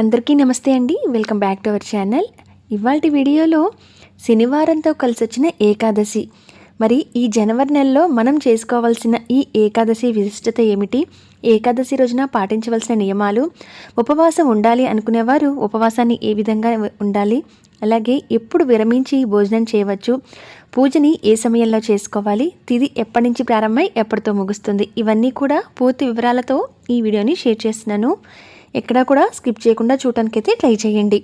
అందరికీ నమస్తే అండి. Welcome back to our channel. ఇవాళ వీడియోలో శనివారంతో కలిసి వచ్చిన ఏకాదశి. మరి ఈ జనవరి నెలలో మనం చేసుకోవాల్సిన ఈ ఏకాదశి విశిష్టత ఏమిటి? ఏకాదశి రోజున పాటించవలసిన నియమాలు? ఉపవాసం ఉండాలి అనుకునేవారు ఉపవాసాన్ని ఏ విధంగా ఉండాలి? అలాగే ఎప్పుడు విరమించి భోజనం చేయవచ్చు? పూజని ఏ సమయంలో చేసుకోవాలి? తిది ఎప్పటి నుంచి ప్రారంభమై ఎప్పటితో ముగుస్తుంది? ఇవన్నీ కూడా పూర్తి వివరాలతో ఈ వీడియోని షేర్ చేస్తున్నాను. ఎక్కడా కూడా స్కిప్ చేయకుండా చూడటానికైతే ట్రై చేయండి.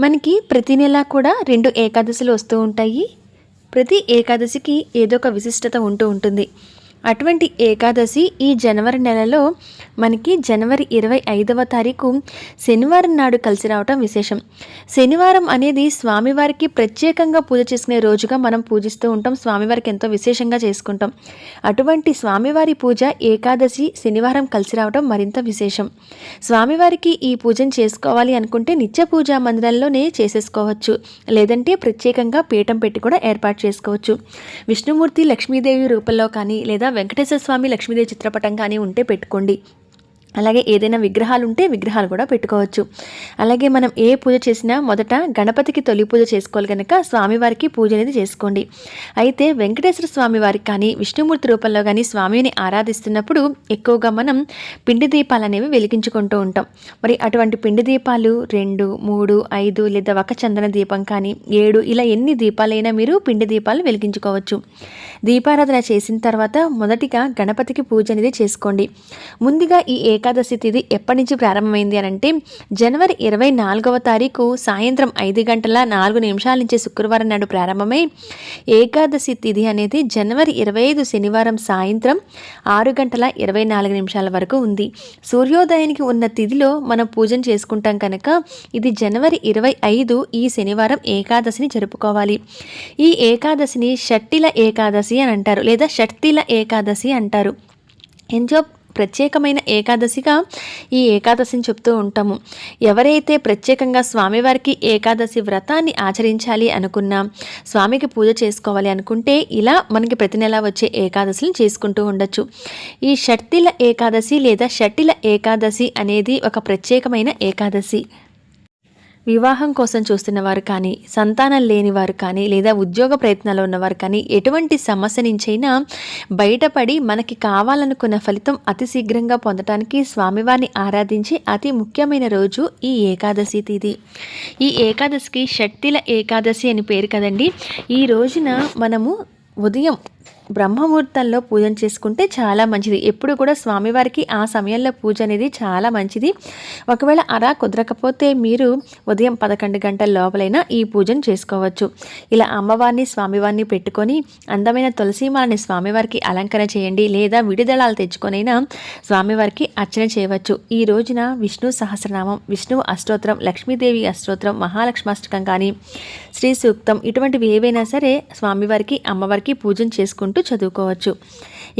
మనకి ప్రతి నెల కూడా రెండు ఏకాదశులు వస్తూ ఉంటాయి. ప్రతి ఏకాదశికి ఏదో ఒక విశిష్టత ఉంటూ ఉంటుంది. అటువంటి ఏకాదశి ఈ జనవరి నెలలో మనకి జనవరి ఇరవై ఐదవ తారీఖు శనివారం నాడు కలిసి రావటం విశేషం. శనివారం అనేది స్వామివారికి ప్రత్యేకంగా పూజ చేసుకునే రోజుగా మనం పూజిస్తూ ఉంటాం స్వామివారికి ఎంతో విశేషంగా చేసుకుంటాం. అటువంటి స్వామివారి పూజ ఏకాదశి శనివారం కలిసి రావడం మరింత విశేషం. స్వామివారికి ఈ పూజను చేసుకోవాలి అనుకుంటే నిత్య పూజా మందిరంలోనే చేసేసుకోవచ్చు. లేదంటే ప్రత్యేకంగా పీఠం పెట్టి కూడా ఏర్పాటు చేసుకోవచ్చు. విష్ణుమూర్తి లక్ష్మీదేవి రూపంలో కానీ లేదా వెంకటేశ్వర స్వామి లక్ష్మీదేవి చిత్రపటం కానీ ఉంటే పెట్టుకోండి. అలాగే ఏదైనా విగ్రహాలు ఉంటే విగ్రహాలు కూడా పెట్టుకోవచ్చు. అలాగే మనం ఏ పూజ చేసినా మొదట గణపతికి తొలి పూజ చేసుకోవాలి కనుక స్వామివారికి పూజ అనేది చేసుకోండి. అయితే వెంకటేశ్వర స్వామి వారికి కానీ విష్ణుమూర్తి రూపంలో కానీ స్వామిని ఆరాధిస్తున్నప్పుడు ఎక్కువగా మనం పిండి దీపాలు అనేవి వెలిగించుకుంటూ ఉంటాం. మరి అటువంటి పిండి దీపాలు రెండు మూడు ఐదు లేదా ఒక చందన దీపం కానీ ఏడు ఇలా ఎన్ని దీపాలైనా మీరు పిండి దీపాలు వెలిగించుకోవచ్చు. దీపారాధన చేసిన తర్వాత మొదటిగా గణపతికి పూజ అనేది చేసుకోండి. ముందుగా ఈ ఏకాదశి తిథి ఎప్పటి నుంచి ప్రారంభమైంది అని అంటే జనవరి ఇరవై నాలుగవ తారీఖు సాయంత్రం ఐదు గంటల నాలుగు నిమిషాల నుంచి శుక్రవారం నాడు ప్రారంభమై ఏకాదశి తిథి అనేది జనవరి ఇరవై ఐదు శనివారం సాయంత్రం ఆరు గంటల ఇరవై నాలుగు నిమిషాల వరకు ఉంది. సూర్యోదయానికి ఉన్న తిథిలో మనం పూజను చేసుకుంటాం కనుక ఇది జనవరి ఇరవై ఐదు ఈ శనివారం ఏకాదశిని జరుపుకోవాలి. ఈ ఏకాదశిని షట్టిల ఏకాదశి అని అంటారు లేదా షట్తిల ఏకాదశి అంటారు. ఎంజో ప్రత్యేకమైన ఏకాదశిగా ఈ ఏకాదశిని చెప్తూ ఉంటాము. ఎవరైతే ప్రత్యేకంగా స్వామివారికి ఏకాదశి వ్రతాన్ని ఆచరించాలి అనుకున్నా స్వామికి పూజ చేసుకోవాలి అనుకుంటే ఇలా మనకి ప్రతి నెల వచ్చే ఏకాదశిని చేసుకుంటూ ఉండొచ్చు. ఈ షట్టిల ఏకాదశి లేదా షట్టిల ఏకాదశి అనేది ఒక ప్రత్యేకమైన ఏకాదశి. వివాహం కోసం చూస్తున్న వారు కానీ సంతానం లేని వారు కానీ లేదా ఉద్యోగ ప్రయత్నాలు ఉన్నవారు కానీ ఎటువంటి సమస్య నుంచైనా బయటపడి మనకి కావాలనుకున్న ఫలితం అతి శీఘ్రంగా పొందటానికి స్వామివారిని ఆరాధించి అతి ముఖ్యమైన రోజు ఈ ఏకాదశి తిథి ఈ ఏకాదశికి శక్తిల ఏకాదశి అని పేరు కదండి. ఈ రోజున మనము ఉదయం బ్రహ్మముహూర్తంలో పూజ చేసుకుంటే చాలా మంచిది. ఎప్పుడు కూడా స్వామివారికి ఆ సమయంలో పూజ అనేది చాలా మంచిది. ఒకవేళ అలా కుదరకపోతే మీరు ఉదయం పదకొండు గంటల లోపలైనా ఈ పూజను చేసుకోవచ్చు. ఇలా అమ్మవారిని స్వామివారిని పెట్టుకొని అందమైన తులసీమాలని స్వామివారికి అలంకరణ చేయండి లేదా విడిదళాలు తెచ్చుకొనైనా స్వామివారికి అర్చన చేయవచ్చు. ఈ రోజున విష్ణు సహస్రనామం విష్ణు అష్టోత్తరం లక్ష్మీదేవి అష్టోత్తరం మహాలక్ష్మాష్టకం కానీ శ్రీ సూక్తం ఇటువంటివి ఏవైనా సరే స్వామివారికి అమ్మవారికి పూజను చేసుకుంటూ చేసుకుంటూ చదువుకోవచ్చు.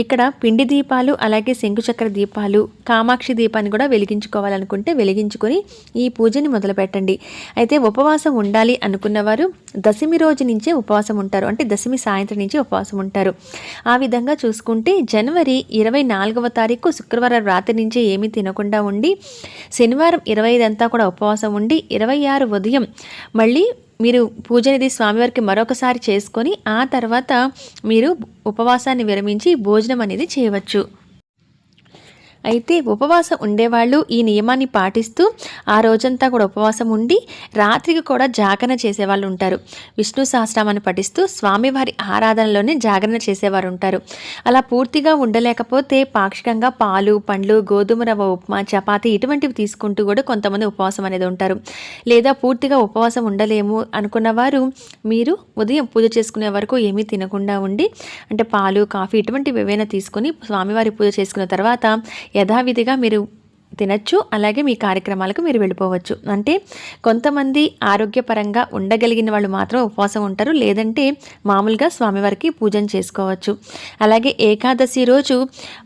ఇక్కడ పిండి దీపాలు అలాగే శంకుచక్ర దీపాలు కామాక్షి దీపాన్ని కూడా వెలిగించుకోవాలనుకుంటే వెలిగించుకొని ఈ పూజని మొదలుపెట్టండి. అయితే ఉపవాసం ఉండాలి అనుకున్నవారు దశమి రోజు నుంచే ఉపవాసం ఉంటారు. అంటే దశమి సాయంత్రం నుంచి ఉపవాసం ఉంటారు. ఆ విధంగా చూసుకుంటే జనవరి ఇరవై నాలుగవ తారీఖు శుక్రవారం రాత్రి నుంచే ఏమీ తినకుండా ఉండి శనివారం ఇరవై ఐదంతా కూడా ఉపవాసం ఉండి ఇరవై ఆరు ఉదయం మళ్ళీ మీరు పూజనిధి స్వామివారికి మరొకసారి చేసుకొని ఆ తర్వాత మీరు ఉపవాసాన్ని విరమించి భోజనం అనేది చేయవచ్చు. అయితే ఉపవాసం ఉండేవాళ్ళు ఈ నియమాన్ని పాటిస్తూ ఆ రోజంతా కూడా ఉపవాసం ఉండి రాత్రికి కూడా జాగరణ చేసేవాళ్ళు ఉంటారు. విష్ణు సహస్రామాన్ని పఠిస్తూ స్వామివారి ఆరాధనలోనే జాగరణ చేసేవారు ఉంటారు. అలా పూర్తిగా ఉండలేకపోతే పాక్షికంగా పాలు పండ్లు గోధుమ రవ్వ ఉప్మా చపాతి ఇటువంటివి తీసుకుంటూ కూడా కొంతమంది ఉపవాసం అనేది ఉంటారు. లేదా పూర్తిగా ఉపవాసం ఉండలేము అనుకున్న వారు మీరు ఉదయం పూజ చేసుకునే వరకు ఏమీ తినకుండా ఉండి అంటే పాలు కాఫీ ఇటువంటివి ఏవైనా తీసుకొని స్వామివారి పూజ చేసుకున్న తర్వాత యథావిధిగా మీరు తినచ్చు. అలాగే మీ కార్యక్రమాలకు మీరు వెళ్ళిపోవచ్చు. అంటే కొంతమంది ఆరోగ్యపరంగా ఉండగలిగిన వాళ్ళు మాత్రం ఉపవాసం ఉంటారు. లేదంటే మామూలుగా స్వామివారికి పూజన చేసుకోవచ్చు. అలాగే ఏకాదశి రోజు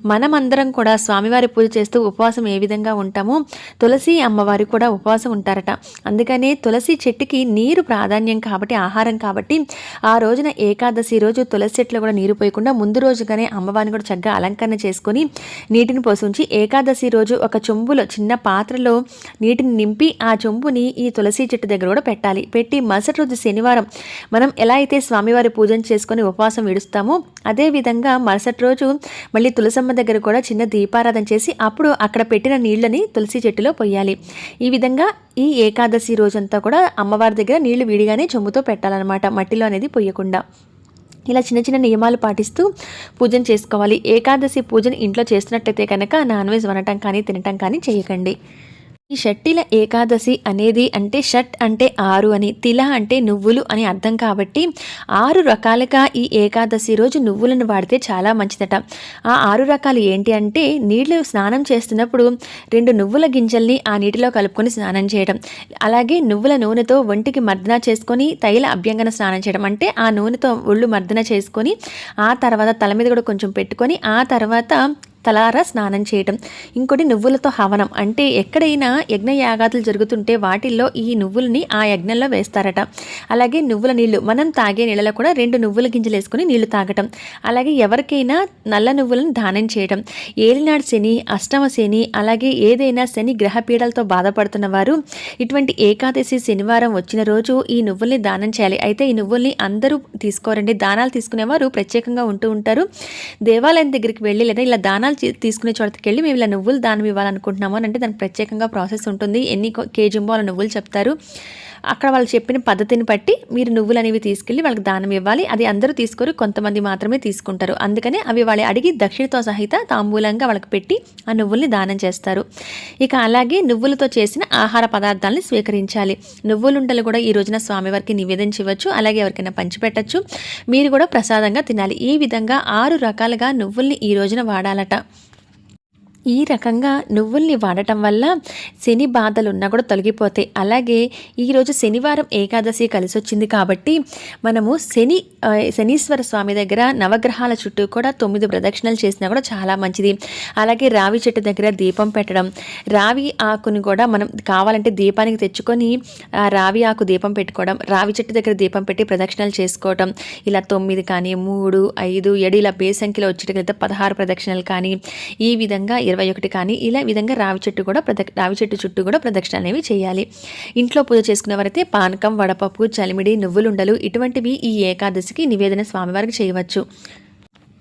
మనమందరం కూడా స్వామివారి పూజ చేస్తూ ఉపవాసం ఏ విధంగా ఉంటామో తులసి అమ్మవారి కూడా ఉపవాసం ఉంటారట. అందుకనే తులసి చెట్టుకి నీరు ప్రాధాన్యం కాబట్టి ఆహారం కాబట్టి ఆ రోజున ఏకాదశి రోజు తులసి చెట్లు కూడా నీరు పోయకుండా ముందు రోజుగానే అమ్మవారిని కూడా చక్కగా అలంకరణ చేసుకొని నీటిని పోసి ఉంచి ఏకాదశి రోజు ఒక చుమ్మ చెంబులో చిన్న పాత్రలో నీటిని నింపి ఆ చెంబుని ఈ తులసి చెట్టు దగ్గర కూడా పెట్టాలి. పెట్టి మరుసటి రోజు శనివారం మనం ఎలా అయితే స్వామివారి పూజను చేసుకొని ఉపవాసం విడుస్తామో అదేవిధంగా మరుసటి రోజు మళ్ళీ తులసమ్మ దగ్గర కూడా చిన్న దీపారాధన చేసి అప్పుడు అక్కడ పెట్టిన నీళ్ళని తులసి చెట్టులో పొయ్యాలి. ఈ విధంగా ఈ ఏకాదశి రోజంతా కూడా అమ్మవారి దగ్గర నీళ్ళు విడిగానే చెంబుతో పెట్టాలన్నమాట మట్టిలో అనేది పొయ్యకుండా. ఇలా చిన్న చిన్న నియమాలు పాటిస్తూ పూజను చేసుకోవాలి. ఏకాదశి పూజను ఇంట్లో చేస్తున్నట్టయితే కనుక నాన్ వెజ్ వండటం కానీ తినటం కానీ చేయకండి. ఈ షట్టిల ఏకాదశి అనేది అంటే షట్ అంటే ఆరు అని తిల అంటే నువ్వులు అని అర్థం కాబట్టి ఆరు రకాలుగా ఈ ఏకాదశి రోజు నువ్వులను వాడితే చాలా మంచిదట. ఆ ఆరు రకాలు ఏంటి అంటే నీళ్ళు స్నానం చేస్తున్నప్పుడు రెండు నువ్వుల గింజల్ని ఆ నీటిలో కలుపుకొని స్నానం చేయడం అలాగే నువ్వుల నూనెతో ఒంటికి మర్దన చేసుకొని తైల అభ్యంగన స్నానం చేయడం అంటే ఆ నూనెతో ఒళ్ళు మర్దన చేసుకొని ఆ తర్వాత తల మీద కూడా కొంచెం పెట్టుకొని ఆ తర్వాత తలారా స్నానం చేయటం. ఇంకోటి నువ్వులతో హవనం. అంటే ఎక్కడైనా యజ్ఞ యాగాదులు జరుగుతుంటే వాటిల్లో ఈ నువ్వులని ఆ యజ్ఞంలో వేస్తారట. అలాగే నువ్వుల నీళ్ళు. మనం తాగే నీళ్ళలో కూడా రెండు నువ్వుల గింజలు వేసుకుని నీళ్ళు తాగటం. అలాగే ఎవరికైనా నల్ల నువ్వులను దానం చేయటం. ఏలినాడు శని అష్టమ శని అలాగే ఏదైనా శని గ్రహ పీడలతో బాధపడుతున్న వారు ఇటువంటి ఏకాదశి శనివారం వచ్చిన రోజు ఈ నువ్వుల్ని దానం చేయాలి. అయితే ఈ నువ్వుల్ని అందరూ తీసుకోరండి. దానాలు తీసుకునేవారు ప్రత్యేకంగా ఉంటూ ఉంటారు. దేవాలయం దగ్గరికి వెళ్ళి లేదా ఇలా దానాలు తీసుకునే చోటకి వెళ్ళి మేము ఇలా నువ్వులు దానం ఇవ్వాలనుకుంటున్నాము అని అంటే దానికి ప్రత్యేకంగా ప్రాసెస్ ఉంటుంది. ఎన్ని కేజీంబో వాళ్ళ నువ్వులు చెప్తారు. అక్కడ వాళ్ళు చెప్పిన పద్ధతిని బట్టి మీరు నువ్వులు అనేవి తీసుకెళ్ళి వాళ్ళకి దానం ఇవ్వాలి. అది అందరూ తీసుకోరు కొంతమంది మాత్రమే తీసుకుంటారు. అందుకనే అవి వాళ్ళు అడిగి దక్షిణతో సహిత తాంబూలంగా వాళ్ళకి పెట్టి ఆ నువ్వుల్ని దానం చేస్తారు. ఇక అలాగే నువ్వులతో చేసిన ఆహార పదార్థాలని స్వీకరించాలి. నువ్వులుండలు కూడా ఈ రోజున స్వామివారికి నివేదించవచ్చు. అలాగే ఎవరికైనా పంచిపెట్టచ్చు. మీరు కూడా ప్రసాదంగా తినాలి. ఈ విధంగా ఆరు రకాలుగా నువ్వుల్ని ఈ రోజున వాడాలట. ఈ రకంగా నువ్వుల్ని వాడటం వల్ల శని బాధలు ఉన్నా కూడా తొలగిపోతాయి. అలాగే ఈరోజు శనివారం ఏకాదశి కలిసి వచ్చింది కాబట్టి మనము శని శనీశ్వర స్వామి దగ్గర నవగ్రహాల చుట్టూ కూడా తొమ్మిది ప్రదక్షిణలు చేసినా కూడా చాలా మంచిది. అలాగే రావి చెట్టు దగ్గర దీపం పెట్టడం రావి ఆకుని కూడా మనం కావాలంటే దీపానికి తెచ్చుకొని రావి ఆకు దీపం పెట్టుకోవడం రావి చెట్టు దగ్గర దీపం పెట్టి ప్రదక్షిణలు చేసుకోవడం ఇలా తొమ్మిది కానీ మూడు ఐదు ఏడు ఇలా బేసంఖ్యలో వచ్చేటట్లయితే పదహారు ప్రదక్షిణలు కానీ ఈ విధంగా ఇరవై ఒకటి కానీ ఇలా విధంగా రావి చెట్టు కూడా ప్రదక్ష రావి చెట్టు చుట్టూ కూడా ప్రదక్షిణ అనేవి చేయాలి. ఇంట్లో పూజ చేసుకునేవారైతే పానకం వడపప్పు చలిమిడి నువ్వులుండలు ఇటువంటివి ఈ ఏకాదశికి నివేదన స్వామివారికి చేయవచ్చు.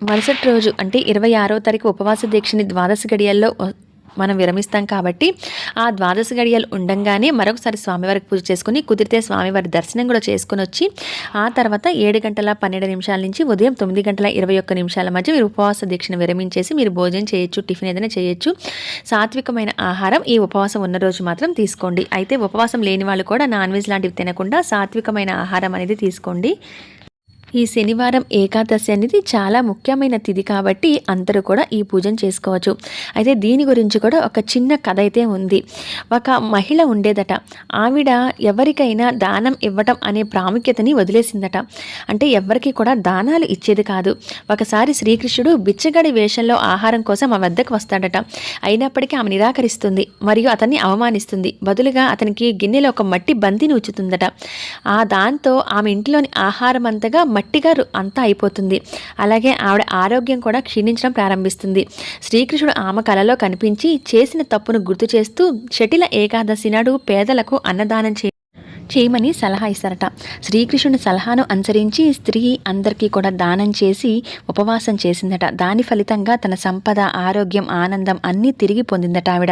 మరుసటి రోజు అంటే ఇరవై ఆరో తారీఖు ఉపవాస దీక్షని ద్వాదశ గడియల్లో మనం విరమిస్తాం కాబట్టి ఆ ద్వాదశ గడియలు ఉండంగానే మరొకసారి స్వామివారికి పూజ చేసుకుని కుదిరితే స్వామివారి దర్శనం కూడా చేసుకుని వచ్చి ఆ తర్వాత ఏడు గంటల పన్నెండు నిమిషాల నుంచి ఉదయం తొమ్మిది గంటల ఇరవై ఒక్క నిమిషాల మధ్య మీరు ఉపవాస దీక్షను విరమించేసి మీరు భోజనం చేయొచ్చు టిఫిన్ ఏదైనా చేయొచ్చు. సాత్వికమైన ఆహారం ఈ ఉపవాసం ఉన్న రోజు మాత్రం తీసుకోండి. అయితే ఉపవాసం లేని వాళ్ళు కూడా నాన్ వెజ్ లాంటివి తినకుండా సాత్వికమైన ఆహారం అనేది తీసుకోండి. ఈ శనివారం ఏకాదశి అనేది చాలా ముఖ్యమైన తిథి కాబట్టి అందరూ కూడా ఈ పూజను చేసుకోవచ్చు. అయితే దీని గురించి కూడా ఒక చిన్న కథ అయితే ఉంది. ఒక మహిళ ఉండేదట. ఆవిడ ఎవరికైనా దానం ఇవ్వటం అనే ప్రాముఖ్యతని వదిలేసిందట. అంటే ఎవరికి కూడా దానాలు ఇచ్చేది కాదు. ఒకసారి శ్రీకృష్ణుడు బిచ్చగడి వేషంలో ఆహారం కోసం ఆ వద్దకు వస్తాడట. అయినప్పటికీ ఆమె నిరాకరిస్తుంది. మరియు అతన్ని అవమానిస్తుంది. బదులుగా అతనికి గిన్నెలో ఒక మట్టి బంతిని ఉచుతుందట. ఆ దాంతో ఆమె ఇంటిలోని ఆహారం అంతగా మట్టిగా అంతా అయిపోతుంది. అలాగే ఆవిడ ఆరోగ్యం కూడా క్షీణించడం ప్రారంభిస్తుంది. శ్రీకృష్ణుడు ఆమె కలలో కనిపించి చేసిన తప్పును గుర్తు చేస్తూ షటిల ఏకాదశి నాడు పేదలకు అన్నదానం చే చేయమని సలహా ఇస్తారట. శ్రీకృష్ణుని సలహాను అనుసరించి స్త్రీ అందరికీ కూడా దానం చేసి ఉపవాసం చేసిందట. దాని ఫలితంగా తన సంపద ఆరోగ్యం ఆనందం అన్నీ తిరిగి పొందిందట ఆవిడ.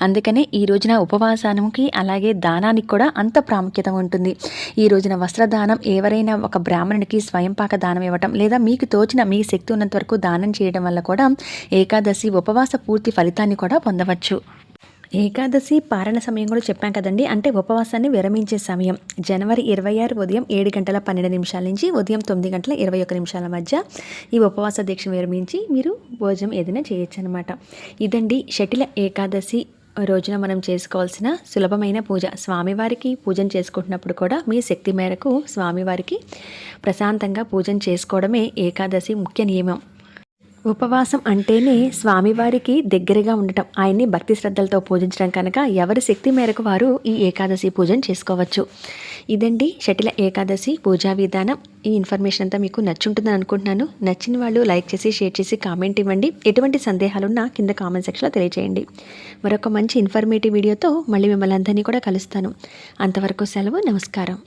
అందుకనే ఈ రోజున ఉపవాసానికి అలాగే దానానికి కూడా అంత ప్రాముఖ్యత ఉంటుంది. ఈ రోజున వస్త్రదానం ఎవరైనా ఒక బ్రాహ్మణునికి స్వయంపాక దానం ఇవ్వటం లేదా మీకు తోచిన మీ శక్తి ఉన్నంత వరకు దానం చేయడం వల్ల కూడా ఏకాదశి ఉపవాస పూర్తి ఫలితాన్ని కూడా పొందవచ్చు. ఏకాదశి పారణ సమయం కూడా చెప్పాం కదండి. అంటే ఉపవాసాన్ని విరమించే సమయం. జనవరి ఇరవై ఆరు ఉదయం ఏడు గంటల పన్నెండు నిమిషాల నుంచి ఉదయం తొమ్మిది గంటల ఇరవై ఒక నిమిషాల మధ్య ఈ ఉపవాస దీక్ష విరమించి మీరు భోజనం ఏదైనా చేయొచ్చు అనమాట ఇదండి షటిల ఏకాదశి రోజున మనం చేసుకోవాల్సిన సులభమైన పూజ. స్వామివారికి పూజన చేసుకుంటున్నప్పుడు కూడా మీ శక్తి మేరకు స్వామివారికి ప్రశాంతంగా పూజన చేసుకోవడమే ఏకాదశి ముఖ్య నియమం. ఉపవాసం అంటేనే స్వామివారికి దగ్గరగా ఉండటం. ఆయన్ని భక్తి శ్రద్ధలతో పూజించడం కనుక ఎవరి శక్తి మేరకు వారు ఈ ఏకాదశి పూజను చేసుకోవచ్చు. ఇదండి షటిల ఏకాదశి పూజా విధానం. ఈ ఇన్ఫర్మేషన్ అంతా మీకు నచ్చుంటుందని అనుకుంటున్నాను. నచ్చిన వాళ్ళు లైక్ చేసి షేర్ చేసి కామెంట్ ఇవ్వండి. ఎటువంటి సందేహాలున్నా కింద కామెంట్ సెక్షన్లో తెలియజేయండి మరొక మంచి ఇన్ఫర్మేటివ్ వీడియోతో మళ్ళీ మిమ్మల్ని అందరినీ కూడా కలుస్తాను. అంతవరకు సెలవు నమస్కారం.